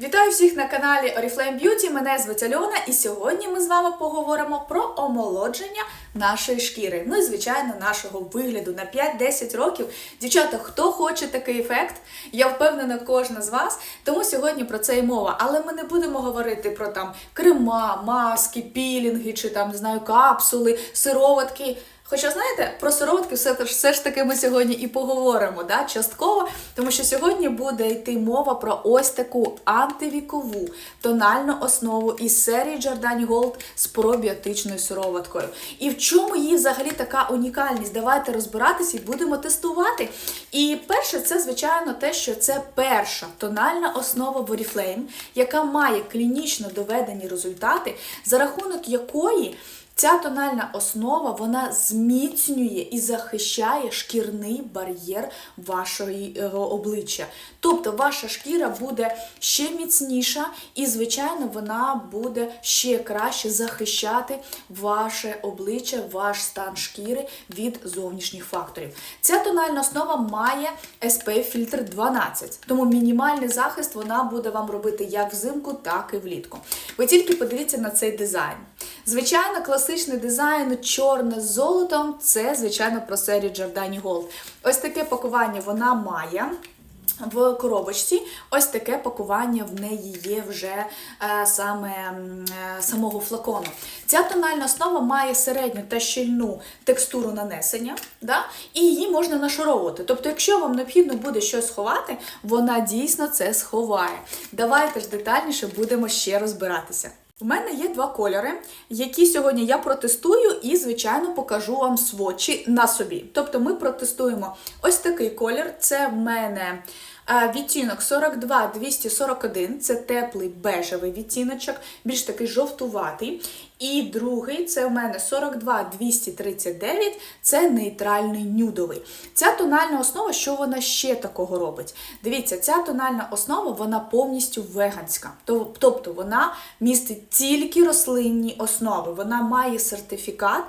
Вітаю всіх на каналі Oriflame Beauty. Мене звуть Альона, і сьогодні ми з вами поговоримо про омолодження нашої шкіри. Ну і звичайно, нашого вигляду на 5-10 років. Дівчата, хто хоче такий ефект, я впевнена, кожна з вас. Тому сьогодні про це і мова. Але ми не будемо говорити про там крема, маски, пілінги чи там не знаю, капсули, сироватки. Хоча, знаєте, про сироватки все, все ж таки ми сьогодні і поговоримо, да, частково, тому що сьогодні буде йти мова про ось таку антивікову тональну основу із серії Giordani Gold з пробіотичною сироваткою. І в чому її взагалі така унікальність? Давайте розбиратися і будемо тестувати. І перше, це, звичайно, те, що це перша тональна основа Oriflame, яка має клінічно доведені результати, за рахунок якої. Ця тональна основа вона зміцнює і захищає шкірний бар'єр вашого обличчя. Тобто ваша шкіра буде ще міцніша, і, звичайно, вона буде ще краще захищати ваше обличчя, ваш стан шкіри від зовнішніх факторів. Ця тональна основа має SPF фільтр 12, тому мінімальний захист вона буде вам робити як взимку, так і влітку. Ви тільки подивіться на цей дизайн. Звичайно, класичний дизайн чорне з золотом це, звичайно, про серію Giordani Gold. Ось таке пакування вона має. В коробочці ось таке пакування в неї є вже е, саме е, самого флакону. Ця тональна основа має середню та щільну текстуру нанесення, да? і її можна нашаровувати. Тобто, якщо вам необхідно буде щось сховати, вона дійсно це сховає. Давайте ж детальніше будемо ще розбиратися. У мене є два кольори, які сьогодні я протестую і, звичайно, покажу вам свочі на собі. Тобто ми протестуємо ось такий колір. Це в мене відтінок 42-241, це теплий бежевий відтіночок, більш такий жовтуватий. І другий це в мене 42-239, це нейтральний нюдовий. Ця тональна основа, що вона ще такого робить? Дивіться, ця тональна основа вона повністю веганська. Тобто вона містить тільки рослинні основи. Вона має сертифікат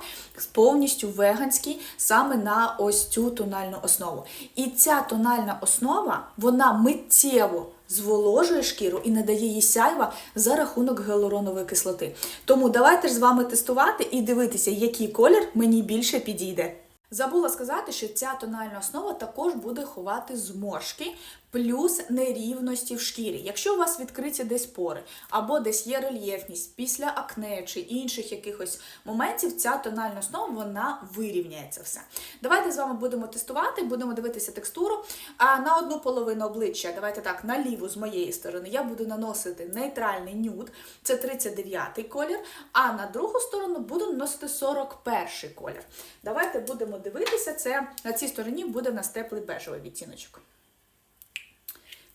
повністю веганський саме на ось цю тональну основу. І ця тональна основа, вона миттєво зволожує шкіру і надає їй сяйва за рахунок гіалуронової кислоти. Тому давайте ж з вами тестувати і дивитися, який колір мені більше підійде. Забула сказати, що ця тональна основа також буде ховати зморшки плюс нерівності в шкірі. Якщо у вас відкриті десь пори, або десь є рельєфність після акне чи інших якихось моментів, ця тональна основа вона вирівняється все. Давайте з вами будемо тестувати, будемо дивитися текстуру. А на одну половину обличчя, давайте так, на ліву з моєї сторони, я буду наносити нейтральний нюд, це 39-й колір, а на другу сторону буду наносити 41-й колір. Давайте будемо дивитися, це на цій стороні буде в нас теплий бежевий відтіночок.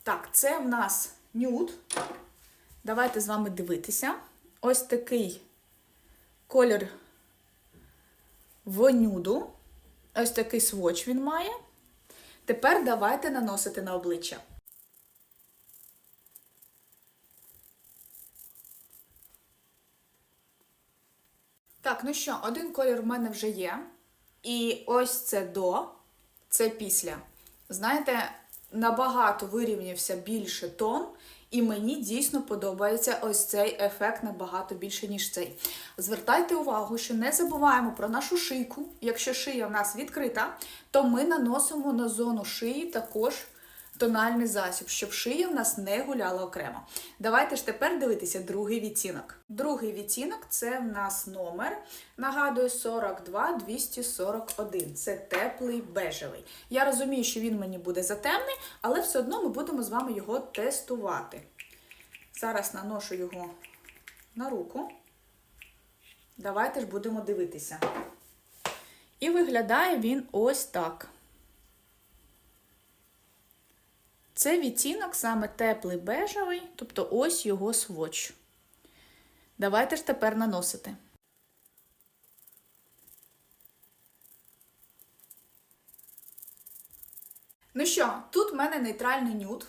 Так, це в нас нюд. Давайте з вами дивитися. Ось такий колір в нюду. Ось такий своч він має. Тепер давайте наносити на обличчя. Так, ну що, один колір в мене вже є. І ось це до, це після. Знаєте, набагато вирівнявся більше тон, і мені дійсно подобається ось цей ефект набагато більше, ніж цей. Звертайте увагу, що не забуваємо про нашу шийку. Якщо шия в нас відкрита, то ми наносимо на зону шиї також тональний засіб, щоб шия в нас не гуляла окремо. Давайте ж тепер дивитися другий відтінок. Другий відтінок це в нас номер, нагадую, 42-241. Це теплий бежевий. Я розумію, що він мені буде затемний, але все одно ми будемо з вами його тестувати. Зараз наношу його на руку. Давайте ж будемо дивитися. І виглядає він ось так. Це відтінок саме теплий бежевий, тобто ось його своч. Давайте ж тепер наносити. Ну що, тут в мене нейтральний нюд.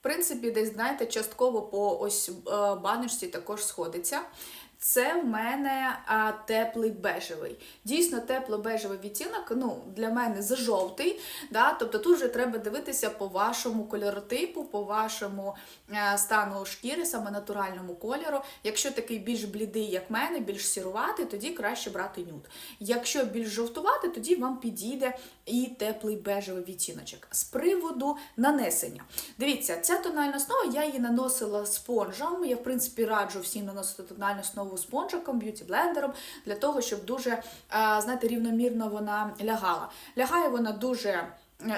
В принципі, десь, знаєте, частково по ось е, баночці також сходиться. Це в мене а, теплий бежевий. Дійсно, тепло-бежевий відтінок ну, для мене зажовтий. Да? Тобто тут вже треба дивитися по вашому кольоротипу, по вашому е, стану шкіри, саме натуральному кольору. Якщо такий більш блідий, як мене, більш сіруватий, тоді краще брати нюд. Якщо більш жовтуватий, тоді вам підійде і теплий бежевий відтіночок. З приводу нанесення. Дивіться, ця тональна основа, я її наносила спонжем. Я, в принципі, раджу всім наносити тональну основу спонжиком, б'юті-блендером, для того, щоб дуже, е, знаєте, рівномірно вона лягала. Лягає вона дуже е,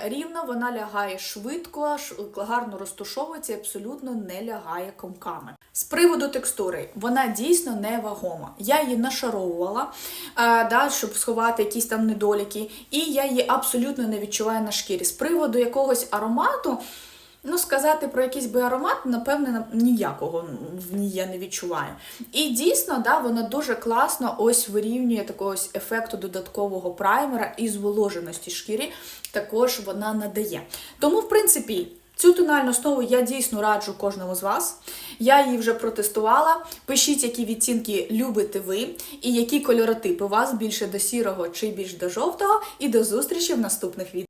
рівно, вона лягає швидко, гарно розтушовується абсолютно не лягає комками. З приводу текстури, вона дійсно невагома. Я її нашаровувала, е, да, щоб сховати якісь там недоліки, і я її абсолютно не відчуваю на шкірі. З приводу якогось аромату. Ну, сказати про якийсь би аромат, напевне, ніякого я не відчуваю. І дійсно, да, вона дуже класно ось вирівнює такого ось ефекту додаткового праймера і зволоженості шкіри також вона надає. Тому, в принципі, цю тональну основу я дійсно раджу кожному з вас. Я її вже протестувала. Пишіть, які відцінки любите ви, і які кольоротипи у вас більше до сірого чи більш до жовтого. І до зустрічі в наступних відео.